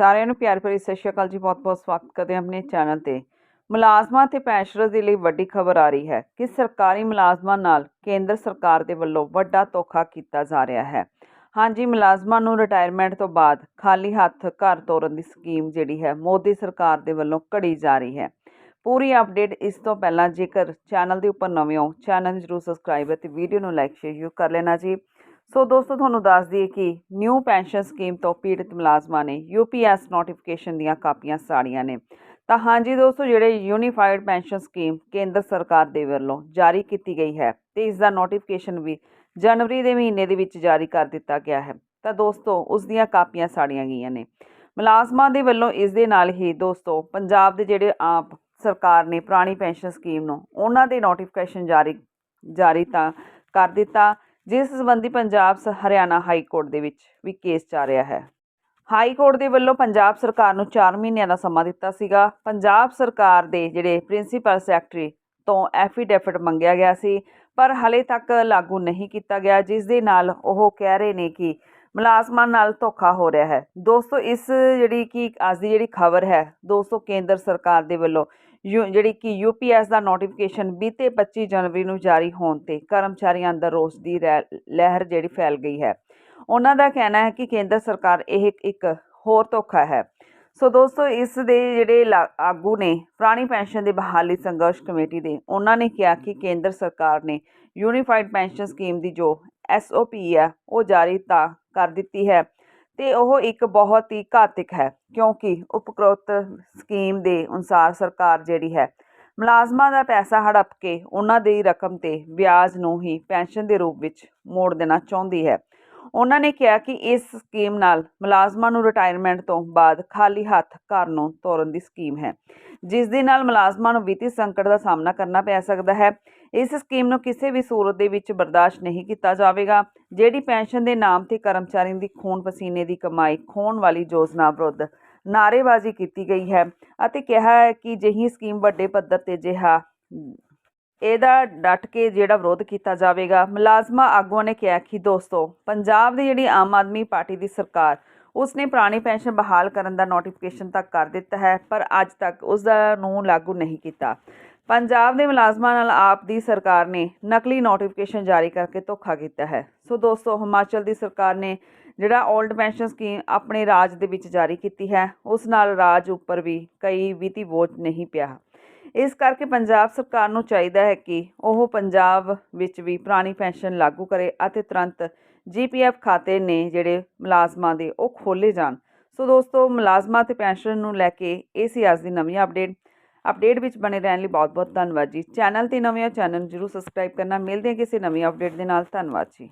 ਸਾਰਿਆਂ ਨੂੰ ਪਿਆਰ ਭਰੀ ਸਤਿ ਸ਼੍ਰੀ ਅਕਾਲ ਜੀ ਬਹੁਤ-ਬਹੁਤ ਸਵਾਗਤ ਕਰਦੇ ਹਾਂ ਆਪਣੇ ਚੈਨਲ ਤੇ। ਮੁਲਾਜ਼ਮਾਂ ਤੇ ਪੈਨਸ਼ਨਰਜ਼ ਦੇ ਲਈ ਵੱਡੀ ਖਬਰ ਆ ਰਹੀ ਹੈ ਕਿ ਸਰਕਾਰੀ ਮੁਲਾਜ਼ਮਾਂ ਨਾਲ ਕੇਂਦਰ ਸਰਕਾਰ ਦੇ ਵੱਲੋਂ ਵੱਡਾ ਧੋਖਾ ਕੀਤਾ ਜਾ ਰਿਹਾ ਹੈ। ਹਾਂਜੀ, ਮੁਲਾਜ਼ਮਾਂ ਨੂੰ ਰਿਟਾਇਰਮੈਂਟ ਤੋਂ ਬਾਅਦ ਖਾਲੀ ਹੱਥ ਘਰ ਤੋਰਨ ਦੀ ਸਕੀਮ ਜਿਹੜੀ ਹੈ ਮੋਦੀ ਸਰਕਾਰ ਦੇ ਵੱਲੋਂ ਘੜੀ ਜਾ ਰਹੀ ਹੈ। ਪੂਰੀ ਅਪਡੇਟ ਇਸ ਤੋਂ ਪਹਿਲਾਂ ਜੇਕਰ ਚੈਨਲ ਦੇ ਉੱਪਰ ਨਵੇਂ ਹੋ, ਚੈਨਲ ਨੂੰ ਜਰੂਰ ਸਬਸਕ੍ਰਾਈਬ ਅਤੇ ਵੀਡੀਓ ਨੂੰ ਲਾਈਕ ਸ਼ੇਅਰ ਕਰ ਲੈਣਾ ਜੀ। ਸੋ ਦੋਸਤੋ, ਤੁਹਾਨੂੰ ਦੱਸ ਦਈਏ ਕਿ ਨਿਊ ਪੈਨਸ਼ਨ ਸਕੀਮ ਤੋਂ ਪੀੜਤ ਮੁਲਾਜ਼ਮਾਂ ਨੇ ਯੂਪੀਐਸ ਨੋਟੀਫਿਕੇਸ਼ਨ ਦੀਆਂ ਕਾਪੀਆਂ ਸਾੜੀਆਂ ਨੇ। ਤਾਂ ਹਾਂਜੀ ਦੋਸਤੋ, ਜਿਹੜੇ ਯੂਨੀਫਾਈਡ ਪੈਨਸ਼ਨ ਸਕੀਮ ਕੇਂਦਰ ਸਰਕਾਰ ਦੇ ਵੱਲੋਂ ਜਾਰੀ ਕੀਤੀ ਗਈ ਹੈ ਤੇ ਇਸ ਦਾ ਨੋਟੀਫਿਕੇਸ਼ਨ ਵੀ ਜਨਵਰੀ ਦੇ ਮਹੀਨੇ ਦੇ ਵਿੱਚ ਜਾਰੀ ਕਰ ਦਿੱਤਾ ਗਿਆ ਹੈ। ਤਾਂ ਦੋਸਤੋ, ਉਸ ਦੀਆਂ ਕਾਪੀਆਂ ਸਾੜੀਆਂ ਗਈਆਂ ਨੇ। ਮੁਲਾਜ਼ਮਾਂ ਦੇ ਵੱਲੋਂ ਇਸ ਦੇ ਨਾਲ ਹੀ ਦੋਸਤੋ, ਪੰਜਾਬ ਦੇ ਜਿਹੜੇ ਆਪ ਸਰਕਾਰ ਨੇ ਪੁਰਾਣੀ ਪੈਨਸ਼ਨ ਸਕੀਮ ਨੂੰ, ਉਹਨਾਂ ਦੇ ਨੋਟੀਫਿਕੇਸ਼ਨ ਜਾਰੀ ਜਾਰੀ ਤਾਂ ਕਰ ਦਿੱਤਾ। ਜਿਸ ਸੰਬੰਧੀ ਪੰਜਾਬ ਸ, ਹਰਿਆਣਾ ਹਾਈ ਕੋਰਟ ਦੇ ਵਿੱਚ ਵੀ ਕੇਸ ਚੱਲ ਰਿਹਾ ਹੈ। ਹਾਈ ਕੋਰਟ ਦੇ ਵੱਲੋਂ ਪੰਜਾਬ ਸਰਕਾਰ ਨੂੰ 4 ਮਹੀਨਿਆਂ ਦਾ ਸਮਾਂ ਦਿੱਤਾ ਸੀਗਾ। ਪੰਜਾਬ ਸਰਕਾਰ ਦੇ ਜਿਹੜੇ ਪ੍ਰਿੰਸੀਪਲ ਸੈਕਟਰੀ ਤੋਂ ਐਫੀਡੈਵਿਟ ਮੰਗਿਆ ਗਿਆ ਸੀ, ਪਰ ਹਲੇ ਤੱਕ ਲਾਗੂ ਨਹੀਂ ਕੀਤਾ ਗਿਆ, ਜਿਸ ਦੇ ਨਾਲ ਉਹ ਕਹਿ ਰਹੇ ਨੇ ਕਿ ਮੁਲਾਜ਼ਮਾਂ ਨਾਲ ਧੋਖਾ ਹੋ ਰਿਹਾ ਹੈ। ਦੋਸਤੋ, ਇਸ ਜਿਹੜੀ ਕਿ ਅੱਜ ਦੀ ਜਿਹੜੀ ਖਬਰ ਹੈ, ਦੋਸਤੋ, ਕੇਂਦਰ ਸਰਕਾਰ ਦੇ ਵੱਲੋਂ ਯੂ, ਜਿਹੜੀ ਕਿ ਯੂਪੀਐਸ ਦਾ ਨੋਟੀਫਿਕੇਸ਼ਨ ਬੀਤੇ 25 ਜਨਵਰੀ ਨੂੰ ਜਾਰੀ ਹੋਣ ਤੇ ਕਰਮਚਾਰੀਆਂ ਅੰਦਰ ਰੋਸ ਦੀ ਰੈ- ਲਹਿਰ ਜਿਹੜੀ ਫੈਲ ਗਈ ਹੈ। ਉਹਨਾਂ ਦਾ ਕਹਿਣਾ ਹੈ ਕਿ ਕੇਂਦਰ ਸਰਕਾਰ ਇਹ ਇੱਕ ਹੋਰ ਧੋਖਾ ਹੈ। ਸੋ ਦੋਸਤੋ, ਇਸ ਦੇ ਜਿਹੜੇ ਲਾ- ਆਗੂ ਨੇ ਪੁਰਾਣੀ ਪੈਨਸ਼ਨ ਦੇ ਬਹਾਲੀ ਸੰਘਰਸ਼ ਕਮੇਟੀ ਦੇ, ਉਹਨਾਂ ਨੇ ਕਿਹਾ ਕਿ ਕੇਂਦਰ ਸਰਕਾਰ ਨੇ ਯੂਨੀਫਾਈਡ ਪੈਨਸ਼ਨ ਸਕੀਮ ਦੀ ਜੋ ਐਸਓਪੀ ਹੈ, ਉਹ ਜਾਰੀ ਤਾਂ ਕਰ ਦਿੱਤੀ ਹੈ ਤੇ ਉਹ ਇੱਕ ਬਹੁਤ ਹੀ ਘਾਤਕ ਹੈ ਕਿਉਂਕਿ ਉਪਰੋਕਤ ਸਕੀਮ ਦੇ ਅਨੁਸਾਰ ਸਰਕਾਰ ਜਿਹੜੀ ਹੈ, ਮੁਲਾਜ਼ਮਾਂ ਦਾ ਪੈਸਾ ਹੜੱਪ ਕੇ ਉਹਨਾਂ ਦੀ ਰਕਮ ਤੇ ਵਿਆਜ ਨੂੰ ਹੀ ਪੈਨਸ਼ਨ ਦੇ ਰੂਪ ਵਿੱਚ ਮੋੜ ਦੇਣਾ ਚਾਹੁੰਦੀ ਹੈ। ਉਹਨਾਂ ਨੇ ਕਿਹਾ ਕਿ ਇਸ ਸਕੀਮ ਨਾਲ ਮੁਲਾਜ਼ਮਾਂ ਨੂੰ ਰਿਟਾਇਰਮੈਂਟ ਤੋਂ ਬਾਅਦ ਖਾਲੀ ਹੱਥ ਘਰ ਨੂੰ ਤੋਰਨ ਦੀ ਸਕੀਮ ਹੈ। ਜਿਸ ਦੇ ਨਾਲ ਮੁਲਾਜ਼ਮਾਂ ਨੂੰ ਵਿੱਤੀ ਸੰਕਟ ਦਾ ਸਾਹਮਣਾ ਕਰਨਾ ਪੈ ਸਕਦਾ ਹੈ। ਇਸ ਸਕੀਮ ਨੂੰ ਕਿਸੇ ਵੀ ਸੂਰਤ ਦੇ ਵਿੱਚ ਬਰਦਾਸ਼ਤ ਨਹੀਂ ਕੀਤਾ ਜਾਵੇਗਾ, ਜਿਹੜੀ ਪੈਨਸ਼ਨ ਦੇ ਨਾਮ ਤੇ ਕਰਮਚਾਰੀਆਂ ਦੀ ਖੂਨ ਪਸੀਨੇ ਦੀ ਕਮਾਈ ਖੋਣ ਵਾਲੀ ਯੋਜਨਾ ਵਿਰੁੱਧ ਨਾਅਰੇਬਾਜ਼ੀ ਕੀਤੀ ਗਈ ਹੈ ਅਤੇ ਕਿਹਾ ਹੈ ਕਿ ਜਿਹੀ ਸਕੀਮ ਵੱਡੇ ਪੱਧਰ ਤੇ ਜਿਹਾ ਇਹਦਾ ਡਟ ਕੇ ਜਿਹੜਾ ਵਿਰੋਧ ਕੀਤਾ ਜਾਵੇਗਾ। ਮੁਲਾਜ਼ਮਾਂ ਆਗੂਆਂ ਨੇ ਕਿਹਾ ਕਿ ਦੋਸਤੋ, ਪੰਜਾਬ ਦੀ ਜਿਹੜੀ ਆਮ ਆਦਮੀ ਪਾਰਟੀ ਦੀ ਸਰਕਾਰ ਉਸ ਨੇ ਪੁਰਾਣੀ ਪੈਨਸ਼ਨ ਬਹਾਲ ਕਰਨ ਦਾ ਨੋਟੀਫਿਕੇਸ਼ਨ ਤੱਕ ਕਰ ਦਿੱਤਾ ਹੈ, ਪਰ ਅੱਜ ਤੱਕ ਉਸ ਦਾ ਨੂੰ ਲਾਗੂ ਨਹੀਂ ਕੀਤਾ। ਪੰਜਾਬ ਦੇ ਮੁਲਾਜ਼ਮਾਂ ਨਾਲ ਆਪ ਦੀ ਸਰਕਾਰ ਨੇ ਨਕਲੀ ਨੋਟੀਫਿਕੇਸ਼ਨ ਜਾਰੀ ਕਰਕੇ ਧੋਖਾ ਕੀਤਾ ਹੈ। ਸੋ ਦੋਸਤੋ, ਹਿਮਾਚਲ ਦੀ ਸਰਕਾਰ ਨੇ ਜਿਹੜਾ 올ਡ ਪੈਨਸ਼ਨ ਸਕੀਮ ਆਪਣੇ ਰਾਜ ਦੇ ਵਿੱਚ ਜਾਰੀ ਕੀਤੀ ਹੈ, ਉਸ ਨਾਲ ਰਾਜ ਉੱਪਰ ਵੀ ਕਈ ਵਿੱਤੀ ਬੋਝ ਨਹੀਂ ਪਿਆ। ਇਸ ਕਰਕੇ ਪੰਜਾਬ ਸਰਕਾਰ ਨੂੰ ਚਾਹੀਦਾ ਹੈ ਕਿ ਉਹ ਪੰਜਾਬ ਵਿੱਚ ਵੀ ਪੁਰਾਣੀ ਪੈਨਸ਼ਨ ਲਾਗੂ ਕਰੇ ਅਤੇ ਤੁਰੰਤ ਜੀਪੀਐਫ ਖਾਤੇ ਨੇ ਜਿਹੜੇ ਮੁਲਾਜ਼ਮਾਂ ਦੇ ਉਹ ਖੋਲੇ ਜਾਣ। ਸੋ ਦੋਸਤੋ, ਮੁਲਾਜ਼ਮਾਂ ਤੇ ਪੈਨਸ਼ਨ ਨੂੰ ਲੈ ਕੇ ਇਹ ਸੀ ਅੱਜ ਦੀ ਨਵੀਂ ਅਪਡੇਟ ਅਪਡੇਟ ਵਿੱਚ ਬਣੇ ਰਹਿਣ ਲਈ ਬਹੁਤ ਬਹੁਤ ਧੰਨਵਾਦ ਜੀ। ਚੈਨਲ ਤੇ ਨਵੇਂ ਹੋ ਚੈਨਲ ਜਰੂਰ ਸਬਸਕ੍ਰਾਈਬ ਕਰਨਾ। ਮਿਲਦੇ ਹਾਂ ਕਿਸੇ ਨਵੀਂ ਅਪਡੇਟ ਦੇ ਨਾਲ। ਧੰਨਵਾਦ ਜੀ।